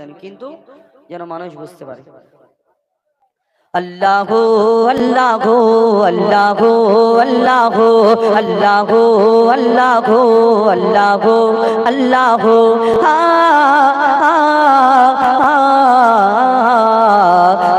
জানি কিন্তু যেন মানুষ বুঝতে পারে। আল্লাহ আল্লাহ আল্লাহ আল্লাহ আল্লাহ আল্লাহ আল্লাহ আল্লাহ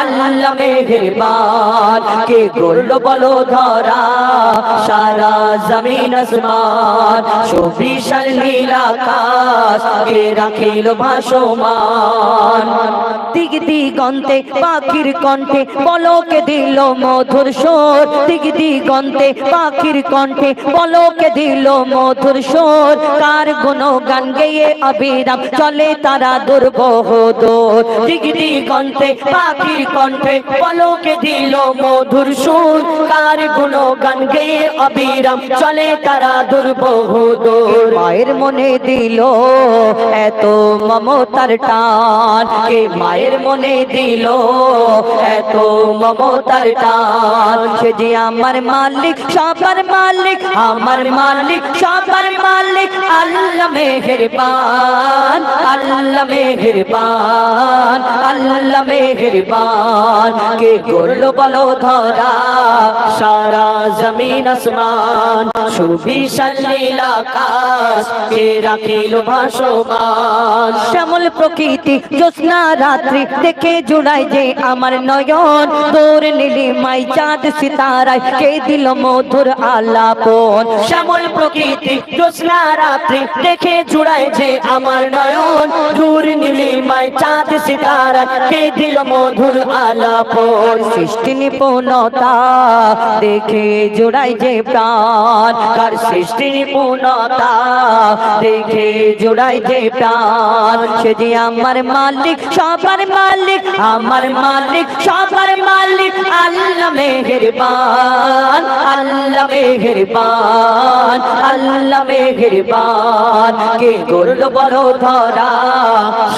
আল্লাহ মেহেরবান। কে গোল বলো ধরা, সারা জমিন আসমান, সুবিশাল নীল আকাশ, কে রাখিল ভাসমান। দিগ দিগন্তে, পাখির কণ্ঠে বলকে দিল মধুর সুর দিগ দিগন্তে পাখির কণ্ঠে বলকে দিল মধুর সুর কার গুণ গান গেয়ে অবিরাম চলে তারা দুর্বহ দোর। দিগ দিগন্তে পাখির কণ্ঠে বলকে দিল মধুর সুর কার গুণ গান গেয়ে অবিরাম চলে তারা দুর্বহ দোর। মায়ের মনে দিল এত মমতার টান। মায়ের মনে দিল, এত মমতার টান। সে যে আমার মালিক, সবার মালিক, আমার মালিক, সবার মালিক, আল্লাহ মেহেরবান আল্লাহ মেহেরবান আল্লাহ মেহেরবান। কে করল বলো ধরা, সারা জমিন আসমান, সুবিশাল নীল আকাশ, কে রাখিল ভাসমান। শ্যামল প্রকৃতি, জ্যোৎস্না রাত্রি দেখে জুড়াই যে আমার নয়ন তোর নীলি মাই চাঁদ সিতারায় কে দিল মধুর আলাপন? শ্যামল প্রকৃতি জ্যোৎস্না রাত্রি দেখে জুড়াই যে আমার নয়ন মাই চাঁদ সিতারায় কে দিল মধুর আলাপন? সৃষ্টি নিপুণতা দেখে জুড়াই যে প্রাণ। কার সৃষ্টি নিপুণতা দেখে জুড়াই যে প্রাণ? সে যে আমার মালিক, সবার মালিক, আমার মালিক, সবার মালিক, আল্লাহ মেহেরবান আল্লাহ মেহেরবান আল্লাহ মেহেরবান। কে করল বড় ধরা,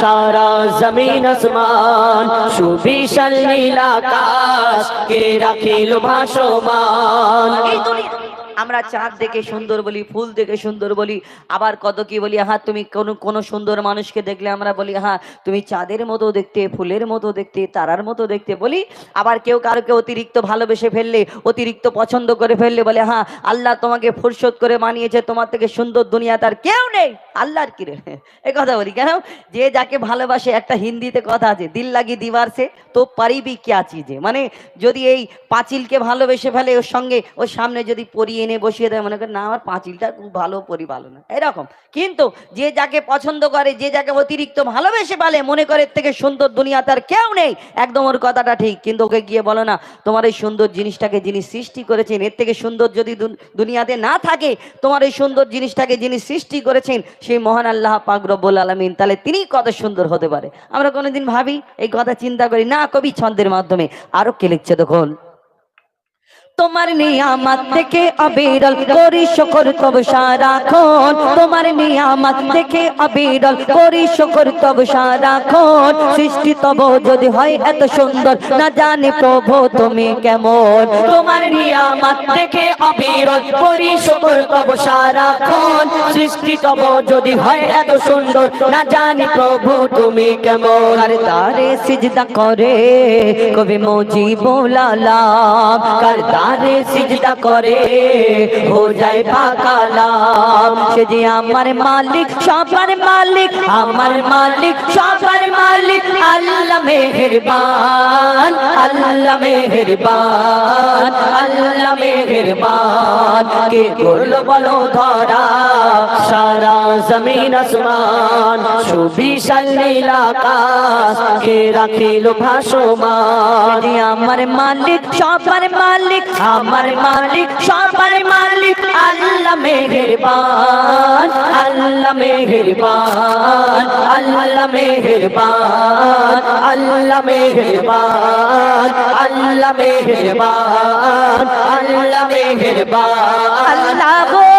সারা জমিন আসমান সুবিশাল নীলাকাশ কে রাখিল ভাসমান এই দুনিয়া আমরা চাঁদ দেখে সুন্দর বলি, ফুল দেখে সুন্দর বলি, আবার কত কি বলি হ্যাঁ তুমি কোনো কোনো সুন্দর মানুষকে দেখলে আমরা বলি হ্যাঁ তুমি চাঁদের মতো দেখতে, ফুলের মতো দেখতে, তারার মতো দেখতে বলি, আবার কেউ কারোকে অতিরিক্ত ভালোবেসে ফেললে, অতিরিক্ত পছন্দ করে ফেললে বলে হ্যাঁ আল্লাহ তোমাকে ফুরসত করে মানিয়েছে তোমার থেকে সুন্দর দুনিয়া তার কেউ নেই, আল্লাহর কি রে এ কথা বলি, কেন? যে যাকে ভালোবাসে, একটা হিন্দিতে কথা আছে, দিল লাগি দিবার সে, তো পারিবি ক্যা চিজে? মানে যদি এই পাঁচিলকে ভালোবেসে ফেলে ওর সঙ্গে, ওর সামনে যদি পরিয়ে এনে বসিয়ে দেয়, মনে করে, না, আমার পাঁচিলটা খুব ভালো পরি ভালো না এরকম। কিন্তু যে যাকে পছন্দ করে, যে যাকে অতিরিক্ত ভালোবেসে ফেলে মনে করে এর থেকে সুন্দর দুনিয়া তার কেউ নেই। একদম ওর কথাটা ঠিক। কিন্তু ওকে গিয়ে বলো, না, তোমার এই সুন্দর জিনিসটাকে যিনি সৃষ্টি করেছেন, এর থেকে সুন্দর যদি দুন- দুনিয়াতে না থাকে, তোমার এই সুন্দর জিনিসটাকে যিনি সৃষ্টি করেছেন, সেই মহান আল্লাহ পাক রব্বুল আলমিন, তাহলে তিনি কত সুন্দর হতে পারে? আমরা কোনোদিন ভাবি, এই কথা চিন্তা করি, না, কবি ছন্দের মাধ্যমে। আরও কে লিখছে দেখুন। তোমার নিয়ামত থেকে অবিরল করি শুকর তব সারাক্ষণ তোমার নিয়ামত থেকে অবিরল করি শুকর তব সারাক্ষণ সৃষ্টি তব যদি হয় এত সুন্দর, না জানি প্রভু তুমি কেমন। তোমার নিয়ামত থেকে অবিরল করি শুকর তব সারাক্ষণ সৃষ্টি তব যদি হয় এত সুন্দর, না জানি প্রভু তুমি কেমন। আর তারে সিজদা করে, কবি মুজিবুল আলাম, কার তারে সিজদা করে, হো যায় পাকালাম সে যে আমার মালিক, সবার মালিক, আমার মালিক, সবার মালিক, আল্লাহ মেহেরবান আল্লাহ মেহেরবান আল্লাহ মেহেরবান। কে করল বলো ধরা, সারা জমিন আসমান সুবিশাল নীল আকাশ কে রাখিল ভাসমান। আমার মালিক সবার মালিক আমার মালিক সবার মালিক আল্লাহ মেহেরবান আল্লাহ মেহেরবান আল্লাহ মেহেরবান আল্লাহ মেহেরবান আল্লাহ মেহেরবান আল্লাহ মেহেরবান। আল্লাহ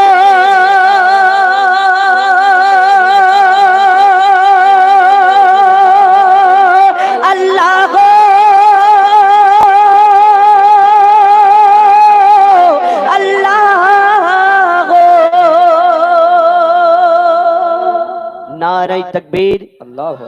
নারাই তকবীর। আল্লাহু